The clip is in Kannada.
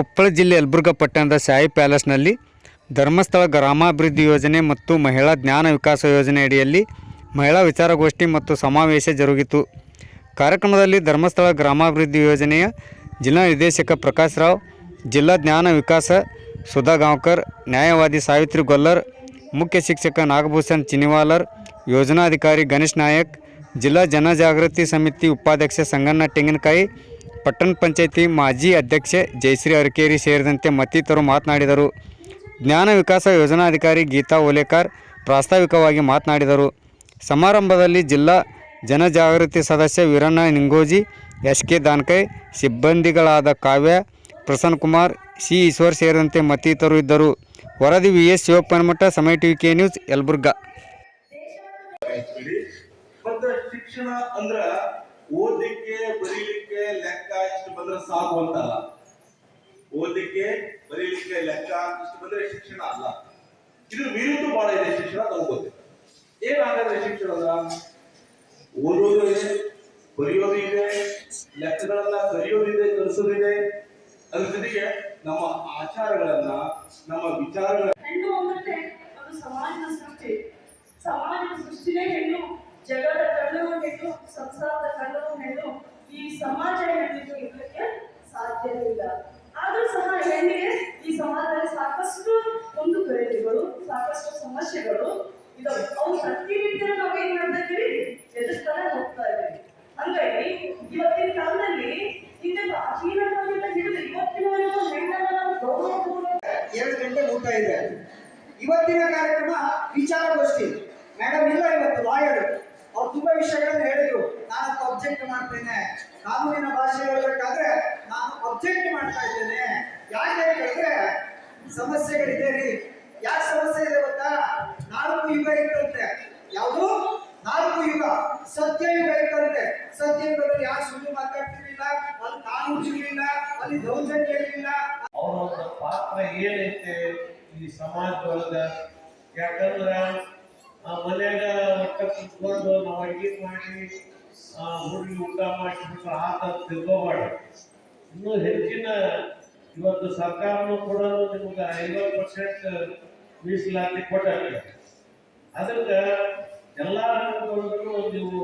ಕೊಪ್ಪಳ ಜಿಲ್ಲೆ ಯಲಬುರ್ಗ ಪಟ್ಟಣದ ಸಾಯಿ ಪ್ಯಾಲೇಸ್ನಲ್ಲಿ ಧರ್ಮಸ್ಥಳ ಗ್ರಾಮಾಭಿವೃದ್ಧಿ ಯೋಜನೆ ಮತ್ತು ಮಹಿಳಾ ಜ್ಞಾನ ವಿಕಾಸ ಯೋಜನೆ ಅಡಿಯಲ್ಲಿ ಮಹಿಳಾ ವಿಚಾರಗೋಷ್ಠಿ ಮತ್ತು ಸಮಾವೇಶ ಜರುಗಿತು. ಕಾರ್ಯಕ್ರಮದಲ್ಲಿ ಧರ್ಮಸ್ಥಳ ಗ್ರಾಮಾಭಿವೃದ್ಧಿ ಯೋಜನೆಯ ಜಿಲ್ಲಾ ನಿರ್ದೇಶಕ ಪ್ರಕಾಶ್ ರಾವ್, ಜಿಲ್ಲಾ ಜ್ಞಾನ ವಿಕಾಸ ಸುಧಾ ಗಾಂವ್ಕರ್ ನ್ಯಾಯವಾದಿ ಸಾವಿತ್ರಿ ಗೊಲ್ಲರ್, ಮುಖ್ಯ ಶಿಕ್ಷಕ ನಾಗಭೂಷಣ್ ಚಿನಿವಾಲರ್, ಯೋಜನಾಧಿಕಾರಿ ಗಣೇಶ್ ನಾಯಕ್, ಜಿಲ್ಲಾ ಜನಜಾಗೃತಿ ಸಮಿತಿ ಉಪಾಧ್ಯಕ್ಷ ಸಂಗಣ್ಣ ತೆಂಗಿನಕಾಯಿ ಪಟ್ಟಣ ಪಂಚಾಯಿತಿ ಮಾಜಿ ಅಧ್ಯಕ್ಷೆ ಜಯಶ್ರೀ ಅರಕೇರಿ ಸೇರಿದಂತೆ ಮತ್ತಿತರರು ಮಾತನಾಡಿದರು. ಜ್ಞಾನ ವಿಕಾಸ ಯೋಜನಾಧಿಕಾರಿ ಗೀತಾ ಓಲೇಕರ್ ಪ್ರಾಸ್ತಾವಿಕವಾಗಿ ಮಾತನಾಡಿದರು. ಸಮಾರಂಭದಲ್ಲಿ ಜಿಲ್ಲಾ ಜನಜಾಗೃತಿ ಸದಸ್ಯ ವೀರಣ್ಣ ನಿಂಗೋಜಿ ಎಸ್ ಕೆ ದಾನ್ಕೈ, ಸಿಬ್ಬಂದಿಗಳಾದ ಕಾವ್ಯ, ಪ್ರಸನ್ನ ಕುಮಾರ್, ಸಿ ಈಶ್ವರ್ ಸೇರಿದಂತೆ ಮತ್ತಿತರರು ಇದ್ದರು. ವರದಿ ವಿ ಎಸ್ ಶಿವಪ್ಪನಮಠ, ಸಮಯ ಟಿವಿ ಕೆ ನ್ಯೂಸ್, ಯಲಬುರ್ಗಾ. ಓದಲಿಕ್ಕೆ ಬರೀಲಿಕ್ಕೆ ಲೆಕ್ಕ ಇಷ್ಟು ಬಂದ್ರೆ ಸಾಕು ಅಂತಲ್ಲ. ಓದಲಿಕ್ಕೆ ಬರೀಲಿಕ್ಕೆ ಲೆಕ್ಕ ಇಷ್ಟು ಬಂದ್ರೆ ಶಿಕ್ಷಣ ಅಲ್ಲ. ಇದ್ರ ವಿರುದ್ಧ ಬಹಳ ಇದೆ ಶಿಕ್ಷಣ ತಗೋಬೇಕು ಏನಾಗಲ್ಲ ಶಿಕ್ಷಣದ ಓದೋದು ಇದೆ ಬರೆಯೋದು ಇದೆ ಲೆಕ್ಕಗಳನ್ನ ಕಲಿಯೋದಿದೆ, ಕಲಿಸೋದಿದೆ. ಅದ್ರ ಜೊತೆಗೆ ನಮ್ಮ ಆಚಾರಗಳನ್ನ, ನಮ್ಮ ವಿಚಾರಗಳ ಸಮಸ್ಯೆಗಳು ಇದಾವೆ. ಅವು ಪ್ರತಿನಿತ್ಯ ನಾವು ಏನ್ ಮಾಡ್ತಾ ಇದೀವಿ ಎದುರಿಸ್ತಾನೆ ಹೋಗ್ತಾ ಇದ್ದೀವಿ ಹಂಗಾಗಿ ಇವತ್ತಿನ ಕಾಲದಲ್ಲಿ ಹಿಂದೆ ಕಾಲದಿಂದ ಹಿಡಿದು ಇವತ್ತಿನವರೆಗೂ ಹೆಣ್ಣನ್ನ ಎರಡು ಗಂಟೆ ಊಟ ಇದೆ. ಇವತ್ತಿನ ಕಾರ್ಯಕ್ರಮ ವಿಚಾರಗೋಷ್ಠಿ. ಮೇಡಮ್ ಇಲ್ಲ ಇವತ್ತು, ಲಾಯರ್. ಅವ್ರು ತುಂಬಾ ವಿಷಯಗಳನ್ನು ಹೇಳಿದ್ರು. ನಾನು ಅಬ್ಜೆಕ್ಟ್ ಮಾಡ್ತೇನೆ. ಕಾನೂನಿನ ಭಾಷೆ ಹೇಳ್ಬೇಕಾದ್ರೆ ನಾನು ಅಬ್ಜೆಕ್ಟ್ ಮಾಡ್ತಾ ಇದ್ದೇನೆ. ಯಾಕೆ ಹೇಳಿದ್ರೆ ಸಮಸ್ಯೆಗಳಿದೆ ರೀ. ಯಾಕೆ ಸಮಸ್ಯೆ ಇದೆ ಗೊತ್ತಾ? ನಾಲ್ಕು ಯುಗ ಇತ್ತಂತೆ ಯಾವುದು? ನಾಲ್ಕು ಯುಗ. ಸತ್ಯ ಯುಗ ಇತ್ತಂತೆ ಸತ್ಯಯುಗದಲ್ಲಿ ಯಾರು ಸುಳ್ಳು ಮಾತಾಡ್ತಿರ್ಲಿಲ್ಲ? ಅಲ್ಲಿ ಕಾನೂನು ಇರಲಿಲ್ಲ, ಅಲ್ಲಿ ದೌರ್ಜನ್ಯ ಇರಲಿಲ್ಲ. ಅವರ ಪಾತ್ರ ಏನೈತೆ ಈ ಸಮಾಜದೊಳಗ? ಯಾಕಂದ್ರ ಆ ಮನ್ಯಾಗ ಒಟ್ಟ ಕುತ್ಕೊಂಡು ನಾವು ಅಡಿಗೆ ಮಾಡಿ, ಆ ಹುಡುಗಿ ಊಟ ಮಾಡಿಬಿಟ್ರೆ ಆತ ತಿಳ್ಕೋಬಾರ್ದು. ಇನ್ನೂ ಹೆಚ್ಚಿನ ಇವತ್ತು ಸರ್ಕಾರನು ಕೂಡ ನಿಮ್ಗೆ ಐವತ್ತು ಪರ್ಸೆಂಟ್ ಮೀಸಲಾತಿ ಕೊಟ್ಟಾರೆ ಅದಕ್ಕೆ ಎಲ್ಲ ಉದ್ಯೋಗಿ ನೀವು